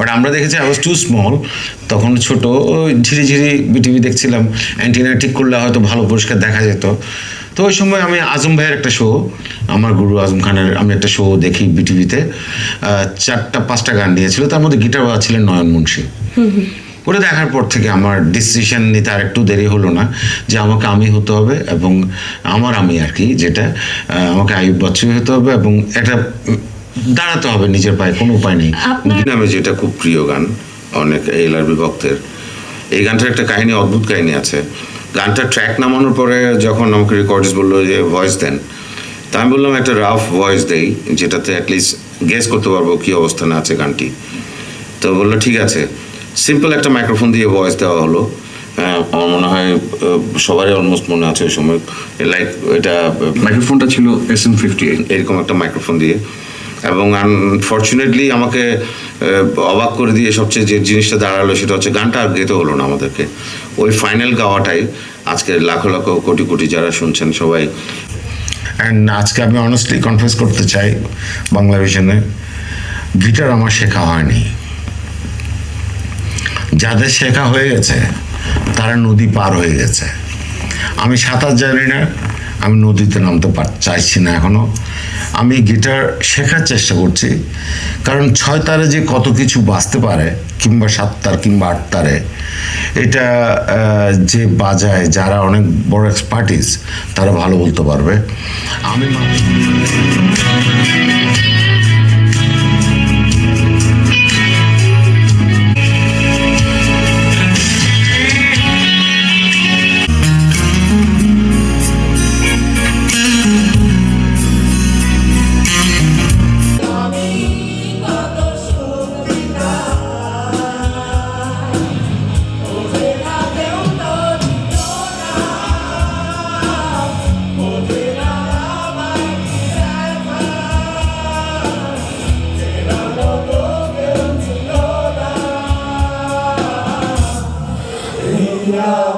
But আমরা দেখেছি I was two small তখন ছোট ঝিরি ঝিরি বিটিভি দেখছিলাম অ্যান্টিনা ঠিক করলে হয়তো ভালো পরিষ্কার দেখা যেত। তো ওই সময় আমি আজম ভাইয়ের একটা শো আমার গুরু আজম খানের, আমি একটা শো দেখি বিটিভিতে চারটা, পাঁচটা গান দিয়েছিল তার মধ্যে গিটার ছিলেন নয়ন মুন্সী। ওটা দেখার পর থেকে আমার ডিসিশন নিতে আর একটু দেরি হলো না, যে আমাকে আমি হতে হবে এবং আমার আমি আর কি, যেটা আমাকে আয়ুব বচ্চন হতে হবে এবং একটা দাঁড়াতে হবে নিজের পায়ে কোনো উপায় নেই। নামে যেটা খুব প্রিয় গান অনেক এলআরবি ভক্তের এই গানটার একটা কাহিনী অদ্ভুত কাহিনী আছে। গানটা ট্র্যাক নামানোর পরে যখন আমাকে রেকর্ডস বলল যে ভয়েস দেন তা আমি বললাম একটা রাফ ভয়েস দেই যেটাতে অ্যাটলিস্ট গেস করতে পারব কী অবস্থানে আছে গানটি। তো বলল ঠিক আছে। সিম্পল একটা মাইক্রোফোন দিয়ে ভয়েস দেওয়া হলো। আমার মনে হয় সবারই অলমোস্ট মনে আছে ওই সময়। লাইক এটা মাইক্রোফোনটা ছিল এস এম ফিফটি এইট এরকম একটা মাইক্রোফোন দিয়ে। এবং আনফর্চুনেটলি আমাকে অবাক করে দিয়ে সবচেয়ে যে জিনিসটা দাঁড়াল সেটা হচ্ছে গানটা আর গেতে হলো না আমাদেরকে। ওই ফাইনাল গাওয়াটাই আজকে লাখো লাখো কোটি কোটি যারা শুনছেন সবাই। অ্যান্ড আজকে আমি অনেস্টলি কনফেস করতে চাই বাংলা ভিশনে গিটার আমার শেখা হয়নি। যাদের শেখা হয়ে গেছে, তারা নদী পার হয়ে গেছে। আমি সাঁতার জানি না আমি নদীতে নামতে পার, চাইছি না এখনও আমি গিটার শেখার চেষ্টা করছি, কারণ ছয় তারে যে কত কিছু বাঁচতে পারে, কিংবা সাত তার কিংবা আট তারে, এটা যে বাজায় যারা অনেক বড় এক্সপার্টিস তারা ভালো বলতে পারবে। আমি মাত্র আমার